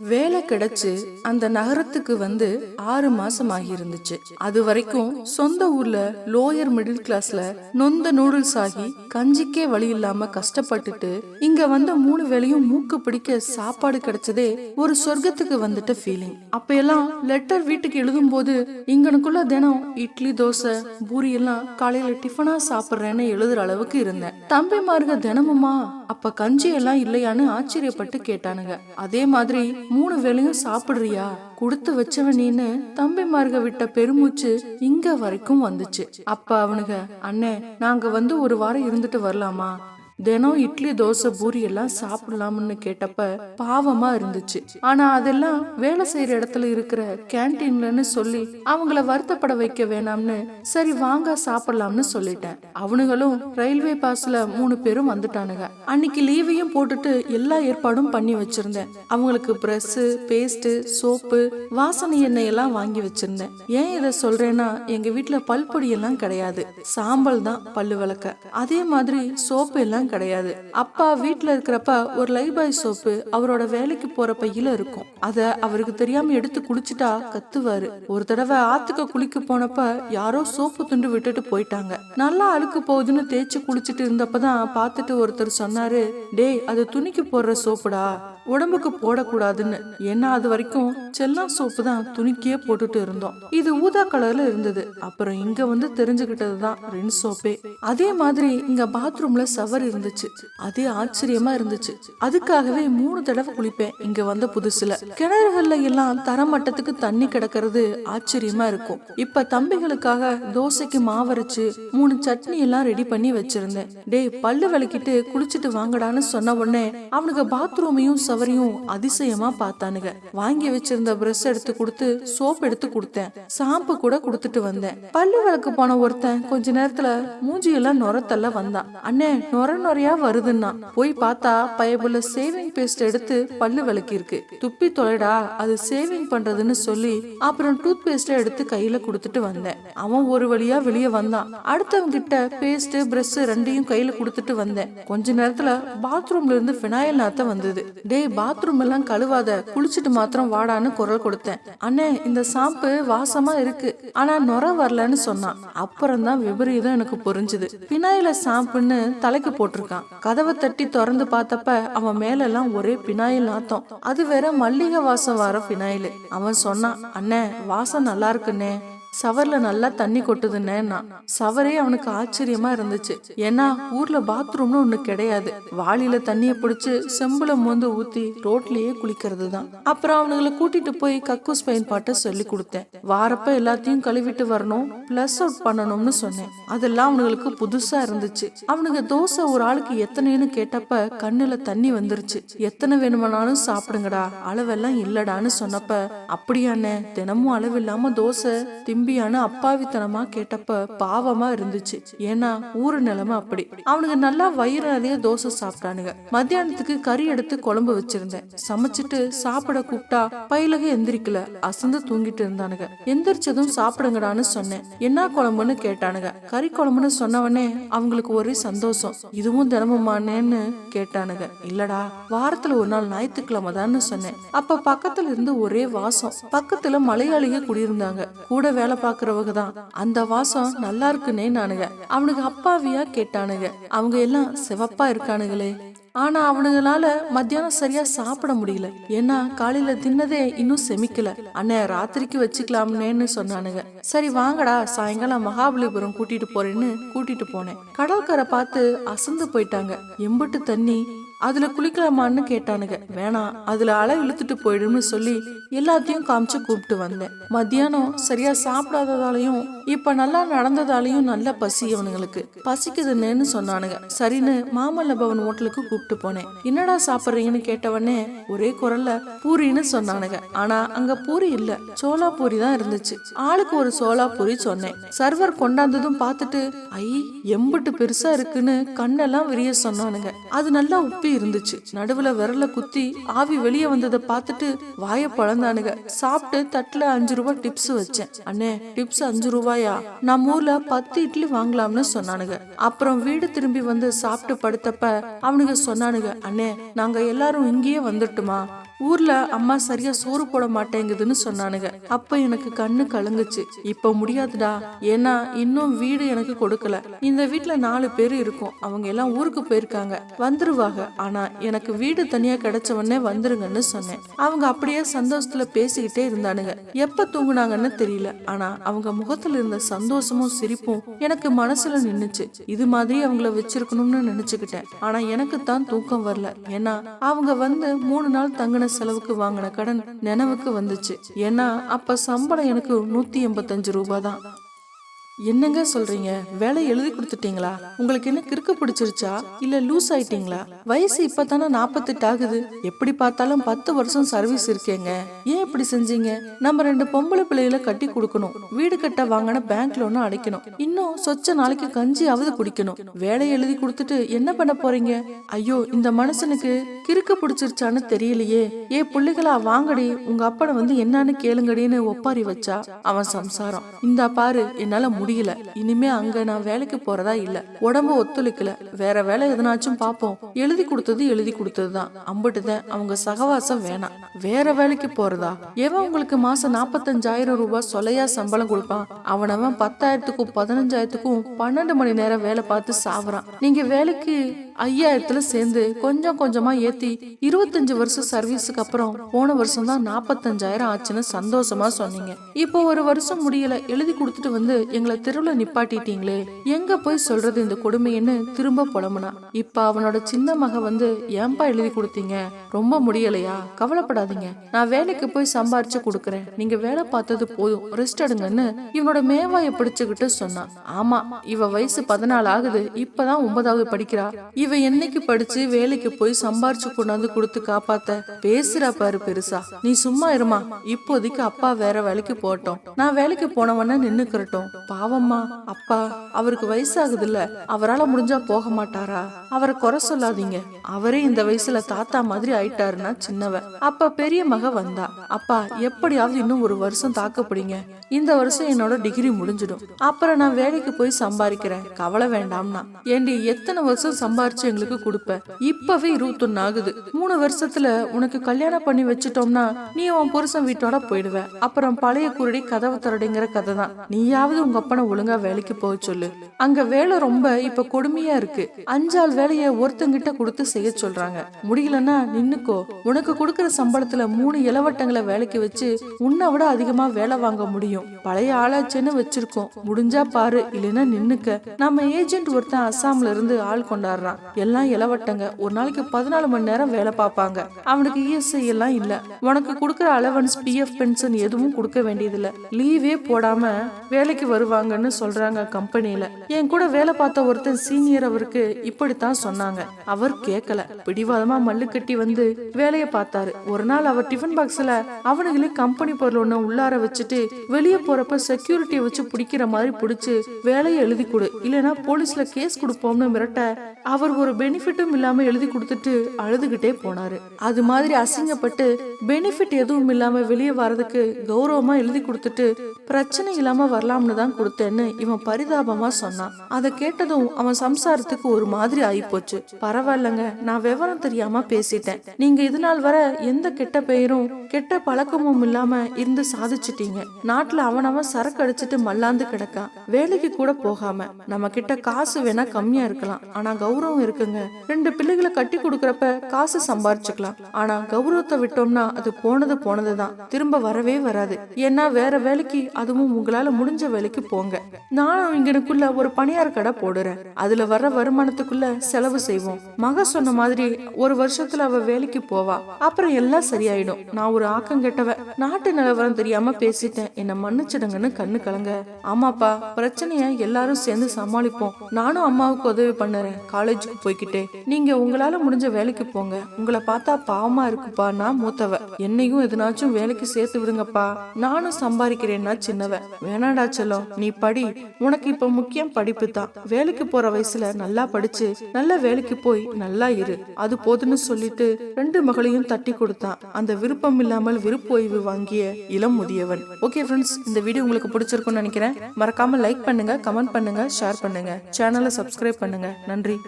வேலை கிடைச்சு அந்த நகரத்துக்கு வந்து ஆறு மாசம் ஆகி இருந்துச்சு அது வரைக்கும் சொந்த ஊர்ல லோயர் மிடில் கிளாஸ்ல நொந்த நூடுல்ஸ் ஆகி கஞ்சிக்கே வழி இல்லாம கஷ்டப்பட்டுட்டு இங்க வந்த மூணு வேளையும் மூக்கு பிடிக்க சாப்பாடு கிடைச்சதே ஒரு சொர்க்கத்துக்கு வந்துட்ட ஃபீலிங் அப்ப எல்லாம் லெட்டர் வீட்டுக்கு எழுதும் போது இங்கனுக்குள்ள தினம் இட்லி தோசை பூரி எல்லாம் காலையில டிஃபனா சாப்பிடுறேன்னு எழுதுற அளவுக்கு இருந்தேன். தம்பிமாருங்க தினமுமா அப்ப கஞ்சி எல்லாம் இல்லையான்னு ஆச்சரியப்பட்டு கேட்டானுங்க. அதே மாதிரி மூணு வேளையும் சாப்பிடுறியா? கொடுத்து வச்சவனின்னு நீன்னு தம்பிமார்க விட்ட பெருமூச்சு இங்க வரைக்கும் வந்துச்சு. அப்ப அவனுங்க அண்ணே நாங்க வந்து ஒரு வாரம் இருந்துட்டு வரலாமா? தினம் இட்லி தோசை பூரி எல்லாம் சாப்பிடலாம்னு கேட்டப்ப பாவமா இருந்துச்சு. ஆனா அதெல்லாம் வேலை செய்யற இடத்துல இருக்கிற கேன்டீன்லன்னு சொல்லி அவங்கள வருத்தப்பட வைக்க வேணாம்னு சரி வாங்க சாப்பிடலாம்னு சொல்லிட்டேன். அவனுங்களும் ரயில்வே பாஸ்ல மூணு பேரும் வந்துட்டானுங்க. அன்னைக்கு லீவையும் போட்டுட்டு எல்லா ஏற்பாடும் பண்ணி வச்சிருந்தேன். அவங்களுக்கு பிரஸ் பேஸ்ட் சோப்பு வாசனை எண்ணெய் எல்லாம் வாங்கி வச்சிருந்தேன். ஏன் இதை சொல்றேன்னா எங்க வீட்டுல பல்பொடி எல்லாம் கிடையாது. சாம்பல் தான் பல்லு விளக்க. அதே மாதிரி சோப்பு எல்லாம் கிடையாது. அப்பா வீட்ல இருக்கிறப்ப ஒரு லைபாய் சோப்பு அவரோட வேலைக்கு போற பையில இருக்கும். அத அவருக்கு தெரியாம எடுத்து குளிச்சுட்டா கத்துவாரு. ஒரு தடவை ஆத்துக்கு குளிக்க போனப்ப யாரோ சோப்பு துண்டு விட்டுட்டு போயிட்டாங்க. நல்லா அழுக்கு போகுதுன்னு தேய்ச்சி குளிச்சுட்டு இருந்தப்பதான் பார்த்துட்டு ஒருத்தர் சொன்னாரு டேய் அது துணிக்கு போடுற சோப்புடா உடம்புக்கு போடக்கூடாதுன்னு. ஏன்னா அது வரைக்கும் செல்லம் சோப்பு தான் துணிக்கே போட்டுட்டு இருந்தோம். இது ஊதா கலர்ல இருந்தது. அப்புறம் இங்க வந்து தெரிஞ்சுக்கிட்டது தான் ரென் சோப்பே. அதே மாதிரி இங்க பாத்ரூம்ல சவர் இருந்துச்சு. அதே ஆச்சரியமா இருந்துச்சு. அதுக்காகவே மூணு தடவை குளிப்பேன் இங்க வந்த புதுசுல. கிணறுகள்ல எல்லாம் தரமட்டத்துக்கு தண்ணி கிடக்கிறது ஆச்சரியமா இருக்கும். இப்ப தம்பிகளுக்காக தோசைக்கு மாவரைச்சு மூணு சட்னி எல்லாம் ரெடி பண்ணி வச்சிருந்தேன். டேய் பல்லு விளக்கிட்டு குளிச்சுட்டு வாங்கடான்னு சொன்ன உடனே அவனுக்கு பாத்ரூமையும் அவரையும் அதிசயமா பார்த்தானுங்க. வாங்கி வச்சிருந்த பிரஷ் எடுத்து கொடுத்து சோப் எடுத்து கொடுத்தேன். ஷாம்பு கூட கொடுத்துட்டு வந்தேன். பல்லு விளக்கு போன ஒருத்தன் கொஞ்ச நேரத்துல மூஞ்சியெல்லாம் நுரத்தல்ல வந்தான். அண்ணே நுர நுறையா வருதுன்னா. போய் பார்த்தா பயபுள்ள சேவிங் பேஸ்ட் எடுத்து பல்லு விளக்கி இருக்கு துப்பி தொலைடா அது சேவிங் பண்றதுன்னு சொல்லி அப்புறம் டூத் பேஸ்ட எடுத்து கையில கொடுத்துட்டு வந்தேன். அவன் ஒரு வழியா வெளியே வந்தான். அடுத்தவங்க கிட்ட பேஸ்ட் பிரஷ் ரெண்டையும் கையில கொடுத்துட்டு வந்தேன். கொஞ்ச நேரத்துல பாத்ரூம்ல இருந்து ஃபினாயில் நாத்த வந்தது. டேய் பாத்ரூம் எல்லாம் கழுவாத குளிச்சுட்டு மாத்திரம் வாடான்னு குரல் கொடுத்தேன். அண்ணே இந்த சாம்பு வாசமா இருக்கு. ஆனா நுர வரலன்னு சொன்னான். அப்புறம் தான் விபரீதம் எனக்கு புரிஞ்சுது. பினாயில சாம்புன்னு தலைக்கு போட்டிருக்கான். கதவை தட்டி திறந்து பார்த்தப்ப அவன் மேல எல்லாம் ஒரே பினாயில் நாத்தம். அது வேற மல்லிகை வாசம் வர பினாயில். அவன் சொன்னான் அண்ணே வாசம் நல்லா இருக்குன்னே சவர்ல நல்லா தண்ணி கொட்டுதுன்னேன்னா சவரே அவனுக்கு ஆச்சரியமா இருந்துச்சு. ஏன்னா ஊர்ல பாத்ரூம்னு ஒண்ணு கிடையாது. வாளியில தண்ணிய பிடிச்சு செம்புல மோந்து ஊத்தி ரோட்லயே குளிக்கிறது தான் அப்புறம் அவனுங்களை கூட்டிட்டு போய் கக்கூஸ் பயன்பாட்டை சொல்லி கொடுத்தேன். வாரப்ப எல்லாத்தையும் கழுவிட்டு வரணும் பிளஸ் அவுட் பண்ணணும்னு சொன்னேன். அதெல்லாம் அவனுங்களுக்கு புதுசா இருந்துச்சு. அவனுக்கு தோசை ஒரு ஆளுக்கு எத்தனைன்னு கேட்டப்ப கண்ணுல தண்ணி வந்துருச்சு. எத்தனை வேணுமானாலும் சாப்பிடுங்கடா அளவெல்லாம் இல்லடான்னு சொன்னப்ப அப்படியாண்ணே தினமும் அளவில்லாம தோசை தம்பியான அப்பாவித்தனமா கேட்டப்ப பாவமா இருந்துச்சு. ஏன்னா ஊரு நிலைமை அப்படி. அவனுக்கு நல்லா வயிறு நிறைய தோசை சாப்பிட்டானுங்க. மத்தியானத்துக்கு கறி எடுத்து குழம்பு வச்சிருந்தேன். சமைச்சிட்டு சாப்பிட கூப்பிட்டா பயிலக எந்திரிக்கல. அசந்து தூங்கிட்டு இருந்தானுங்க. எந்திரிச்சதும் சாப்பிடுங்கடான்னு சொன்னேன். என்ன குழம்புன்னு கேட்டானுங்க. கறி குழம்புன்னு சொன்னவனே அவங்களுக்கு ஒரே சந்தோஷம். இதுவும் தினமுமானேன்னு கேட்டானுங்க. இல்லடா வாரத்துல ஒரு நாள் ஞாயிற்றுக்கிழமை தான் சொன்னேன். அப்ப பக்கத்துல இருந்து ஒரே வாசம். பக்கத்துல மலையாளிக குடியிருந்தாங்க. கூட வேலை பாக்குறவங்க தான். அந்த வாசம் நல்லா இருக்குன்னே நானுங்க. அவனுக்கு அப்பாவியா கேட்டானுங்க. அவங்க எல்லாம் சிவப்பா இருக்கானுங்களே. ஆனா அவனுங்களால மத்தியானம் சரியா சாப்பிட முடியல. ஏன்னா காலையில தின்னதே இன்னும் செமிக்கல. அண்ணே ராத்திரிக்கு வச்சுக்கலாம்னேன்னு சொன்னானுங்க. சரி வாங்கடா. சாயங்காலம் மகாபலிபுரம் கூட்டிட்டு போறேன்னு கூட்டிட்டு போனேன். கடற்கரை பார்த்து அசந்து போயிட்டாங்க. எம்புட்டு தண்ணி அதுல குளிக்கலாமான்னு கேட்டானுங்க. வேணாம் அதுல அலை இழுத்துட்டு போயிடும்னு சொல்லி எல்லாத்தையும் காமிச்சு கூப்பிட்டு வந்தேன். மத்தியானம் சரியா சாப்பிடாததாலையும் இப்ப நல்லா நடந்ததாலையும் நல்ல பசி அவனுங்களுக்கு. பசிக்குதுன்னு சொன்னானுங்க. சரின்னு மாமல்ல பவன் ஹோட்டலுக்கு கூப்பிட்டு போனேன். என்னடா சாப்பிடுறீங்கன்னு கேட்டவனே ஒரே குரல்ல பூரின்னு சொன்னானுங்க. ஆனா அங்க பூரி இல்ல. சோலா பூரி தான் இருந்துச்சு. ஆளுக்கு ஒரு சோலா பூரி சொன்னேன். சர்வர் கொண்டாந்ததும் பார்த்துட்டு ஐ எம்புட்டு பெருசா இருக்குன்னு கண்ணெல்லாம் விரிய சொன்னானுங்க. அது நல்லா உப்பி இருந்துச்சு. நடுவுல விரல குத்தி ஆவி வெளியே வந்ததை பார்த்துட்டு வாய பழந்தானுங்க. சாப்பிட்டு தட்டுல அஞ்சு ரூபாய் டிப்ஸ் வச்சேன். அண்ணே டிப்ஸ் அஞ்சு ரூபாயா? நம்ம ஊர்ல பத்து இட்லி வாங்கலாம்னு சொன்னானுங்க. அப்புறம் வீடு திரும்பி வந்து சாப்பிட்டு படுத்தப்ப அவனுங்க சொன்னானுங்க அண்ணே நாங்க எல்லாரும் இங்கேயே வந்துட்டுமா? ஊர்ல அம்மா சரியா சோறு போட மாட்டேங்குதுன்னு சொன்னானுங்க. அப்ப எனக்கு கண்ணு கலங்குச்சு. இப்ப முடியாதுடா. ஏன்னா இன்னும் வீடு எனக்கு கொடுக்கல. இந்த வீட்டுல நாலு பேர் இருக்கும். அவங்க எல்லாம் ஊருக்கு போயிருக்காங்க. வந்துருவாங்க. ஆனா எனக்கு வீடு தனியா கிடைச்ச உடனே வந்துருங்கன்னு சொன்னேன். அவங்க அப்படியே சந்தோஷத்துல பேசிக்கிட்டே இருந்தானுங்க. எப்ப தூங்குனாங்கன்னு தெரியல. ஆனா அவங்க முகத்துல இருந்த சந்தோஷமும் சிரிப்பும் எனக்கு மனசுல நின்னுச்சு. இது மாதிரி அவங்கள வச்சிருக்கணும்னு நினைச்சுக்கிட்டேன். ஆனா எனக்கு தான் தூக்கம் வரல. ஏன்னா அவங்க வந்து மூணு நாள் தங்கின செலவுக்கு வாங்கின கடன் நினைவுக்கு வந்துச்சு. ஏன்னா அப்ப சம்பளம் எனக்கு நூத்தி எண்பத்தஞ்சு ரூபாய் தான் என்னங்க சொல்றீங்க? வேலை எழுதி கொடுத்துட்டீங்களா? உங்களுக்கு என்ன கிறுக்கு பிடிச்சிருச்சா? இல்ல லூஸ் ஆயிட்டீங்களா? வயசு இப்பதானே நாற்பத்தெட்டு ஆகுது. எப்படி பார்த்தாலும் பத்து வருஷம் சர்வீஸ் இருக்கேங்க. ஏன் இப்படி செஞ்சீங்க? நம்ம ரெண்டு பொம்பளை பிள்ளைகளை கட்டி கொடுக்கணும். வீடு கட்ட வாங்கின பேங்க் லோனும் அடைக்கணும். இன்னும் சொச்ச நாளைக்கு கஞ்சியாவது குடிக்கணும். வேலை எழுதி கொடுத்துட்டு என்ன பண்ண போறீங்க? ஐயோ இந்த மனுஷனுக்கு கிறுக்கு பிடிச்சிருச்சான்னு தெரியலையே. ஏ பிள்ளைகளா வாங்கடி. உங்க அப்பனை வந்து என்னன்னு கேளுங்கடின்னு ஒப்பாரி வச்சா அவன் சம்சாரம். இந்தா பாரு என்னால முடியல. இனிமே அங்க நான் வேலைக்கு போறதா இல்ல. உடம்பு ஒத்துழைக்கல. வேற வேலை எதனாச்சும் பாப்போம். எழுதி கொடுத்தது எழுதி கொடுத்ததுதான். அம்பிட்டுதான். அவங்க சகவாசம் வேணாம். வேற வேலைக்கு போறதா? எவன் உங்களுக்கு மாசம் நாப்பத்தஞ்சாயிரம் ரூபாய் சொலையா சம்பளம் கொடுப்பான். அவனவன் பத்தாயிரத்துக்கும் பதினஞ்சாயிரத்துக்கும் பன்னெண்டு மணி நேரம் வேலை பார்த்து சாவறான். நீங்க வேலைக்கு ஐயாயிரத்துல சேர்ந்து கொஞ்சம் கொஞ்சமா ஏத்தி இருபத்தஞ்சு வருஷம் சர்வீஸுக்கு அப்புறம் போன வருஷம் தான் நாப்பத்தஞ்சாயிரம் ஆச்சுன்னு சந்தோஷமா சொன்னீங்க. இப்போ ஒரு வருஷம் முடியல எழுதி கொடுத்துட்டு வந்து எங்களை தெருவுல நிப்பாட்டிட்டீங்களே எங்க போய் சொல்றது இந்த கொடுமைன்னு திரும்ப புலம்புனா? இப்ப அவனோட சின்ன மக வந்து ஏன்பா எழுதி கொடுத்தீங்க? ரொம்ப முடியலையா? கவலைப்படாதீங்க. நான் வேலைக்கு போய் சம்பாரிச்சு கொடுக்கறேன். நீங்க வேலை பார்த்தது போதும். ரெஸ்ட் எடுங்கன்னு இவனோட மேவாய பிடிச்சுக்கிட்டு சொன்னான். ஆமா இவ வயசு பதினாலு ஆகுது. இப்பதான் ஒன்பதாவது படிக்கிறா. இவ என்னைக்கு படிச்சு வேலைக்கு போய் சம்பாரிச்சு கொண்டாந்து கொடுத்து காப்பாத்த? பேசுறா பாரு பெருசா. நீ சும்மா இருமா. இப்போதைக்கு அப்பா வேற வேலைக்கு போட்டோம் நான் வேலைக்கு போனவன நின்னுக்கிறட்டும். பாவம்மா. அப்பா அவருக்கு வயசாகுதுல்ல. அவரால முடிஞ்சா போக மாட்டாரா? அவரை குறை சொல்லாதீங்க. அவரே இந்த வயசுல தாத்தா மாதிரி ஆயிட்டாருன்னா சின்னவ. அப்ப பெரிய மக வந்தா. அப்பா எப்படியாவது இன்னும் ஒரு வருஷம் தாக்கப்படுங்க. இந்த வருஷம் என்னோட டிகிரி முடிஞ்சிடும். அப்புறம் நான் வேலைக்கு போய் சம்பாதிக்கிறேன் கவலை வேண்டாம்னா. ஏண்டி எத்தனை வருஷம் சம்பாரிச்சு எங்களுக்கு கொடுப்ப. இப்பவே இருபத்தொன்னு ஆகுது. மூணு வருஷத்துல உனக்கு கல்யாணம் பண்ணி வச்சுட்டோம்னா நீ உன் புருஷன் வீட்டோட போயிடுவ. அப்புறம் பழைய குருடி கதவு தரடிங்கிற கதை தான் நீயாவது உங்க அப்பனை ஒழுங்கா வேலைக்கு போக சொல்லு. அங்க வேலை ரொம்ப இப்ப கொடுமையா இருக்கு. அஞ்சாள் வேலைய ஒருத்தங்கிட்ட கொடுத்து செய்ய சொல்றாங்க. முடியலன்னா நின்னுக்கோ. உனக்கு கொடுக்கற சம்பளத்துல மூணு இளவட்டங்களை வேலைக்கு வச்சு உன்னை விட அதிகமா வேலை வாங்க முடியும். பழைய ஆளாச்சேன்னு வச்சிருக்கோம். முடிஞ்சா பாரு இல்லைன்னா நின்னுக்க. நம்ம ஏஜென்ட் ஒருத்தன் அஸ்ஸாம்ல இருந்து ஆள் கொண்டாடுறான். எல்லாம் இளவட்டங்க. ஒரு நாளைக்கு பதினாலு மணி நேரம் வேலை பார்ப்பாங்க. அவனுக்கு இஎஸ்ஐ எல்லாம் இல்ல. உனக்கு கொடுக்கற அலவன்ஸ் பிஎஃப் பென்ஷன் எதுவும் கொடுக்க வேண்டியதில்ல. லீவே போடாம வேலைக்கு வருவாங்கன்னு சொல்றாங்க கம்பெனில என் கூட வேலை பார்த்த ஒருத்தன் சீனியர் அவருக்கு இப்படித்தான் சொன்னாங்க. அவர் கேட்கல பிடிவாதமா மல்லு கட்டி வந்து வேலையை பார்த்தாரு. ஒரு நாள் அவர் டிஃபன் பாக்ஸ்ல அவனுங்களே கம்பெனி பொருள் ஒண்ணு உள்ளார வச்சுட்டு வெளியே போறப்ப செக்யூரிட்டியை வச்சு பிடிக்கிற மாதிரி பிடிச்சு வேலையை எழுதி கொடு. இல்லைன்னா போலீஸ்ல கேஸ் கொடுப்போம்னு மிரட்ட அவர் ஒரு பெனிஃபிட்டும் இல்லாம எழுதி கொடுத்துட்டு அழுதுகிட்டே போனாரு. அது மாதிரி அசிங்கப்பட்டு பெனிஃபிட் எதுவும் இல்லாம வெளியே வர்றதுக்கு கௌரவமா எழுதி கொடுத்துட்டு பிரச்சனை இல்லாம வரலாம்னு தான் கொடுத்தேன்னு இவன் பரிதாபமா சொன்னான். அதை கேட்டதும் அவன் சம்சாரத்துக்கு ஒரு மாதிரி ஆயிப்போச்சு. பரவாயில்லங்க நான் விவரம் தெரியாம பேசிட்டேன். நீங்க இது நாள் வர எந்த கெட்ட பெயரும் கெட்ட பழக்கமும் இல்லாம இருந்து சாதிச்சிட்டீங்க. நாட்டுல அவனவன் சரக்கு அடிச்சிட்டு மல்லாந்து கிடக்கான். வேலைக்கு கூட போகாம. நம்ம கிட்ட காசு வேணா கம்மியா இருக்கலாம். ஆனா கௌரவம் இருக்குங்க. ரெண்டு பிள்ளைகளை கட்டி கொடுக்கறப்ப காசு சம்பாரிச்சுக்கலாம். ஆனா கௌரவத்தை விட்டோம்னா அது போனது போனதுதான். திரும்ப வரவே வராது. ஏன்னா வேற வேலைக்கு அதுவும் உங்களால முடிஞ்ச வேலைக்கு போங்க. நானும் இங்கனுக்குள்ள ஒரு பணியார் கடை போடுறேன். அதுல வர்ற வருமானத்துக்குள்ள செலவு செய்வோம். மக சொன்ன மாதிரி ஒரு வருஷத்துல அவ வேலைக்கு போவா. அப்புறம் எல்லாம் சரியாயிடும். நான் ஒரு ஆக்கம் கெட்டவ. நாட்டு நிலவரம் தெரியாம பேசிட்டேன். என்ன மன்னிச்சிடுங்கன்னு கண்ணு கலங்க. ஆமாப்பா பிரச்சனைய எல்லாரும் சேர்ந்து சமாளிப்போம். நானும் அம்மாவுக்கு உதவி பண்ணுறேன். காலேஜ் போய்கிட்டே நீங்க உங்களால முடிஞ்ச வேலைக்கு போங்க. உங்களை பார்த்தா பாவமா இருக்குப்பா நான் மூத்தவ. என்னையும் எதனாச்சும் வேலைக்கு சேர்த்து விடுங்கப்பா. நானும் சம்பாதிக்கிறேன்னா சின்னவன் வேணாடா செல்லம் நீ படி. உனக்கு இப்ப முக்கியம் படிப்பு தான். வேலைக்கு போற வயசுல நல்லா படிச்சு நல்ல வேலைக்கு போய் நல்லா இரு. அது போதுன்னு சொல்லிட்டு ரெண்டு மகளையும் தட்டி கொடுத்தான். அந்த விருப்பம் இல்லாமல் விருப்ப ஓய்வு வாங்கிய இளம் முதியவன். ஓகே ஃப்ரெண்ட்ஸ் இந்த வீடியோ உங்களுக்கு பிடிச்சிருக்கும்னு நினைக்கிறேன். மறக்காம லைக் பண்ணுங்க கமெண்ட் பண்ணுங்க ஷேர் பண்ணுங்க. சேனலை சப்ஸ்கிரைப் பண்ணுங்க. நன்றி.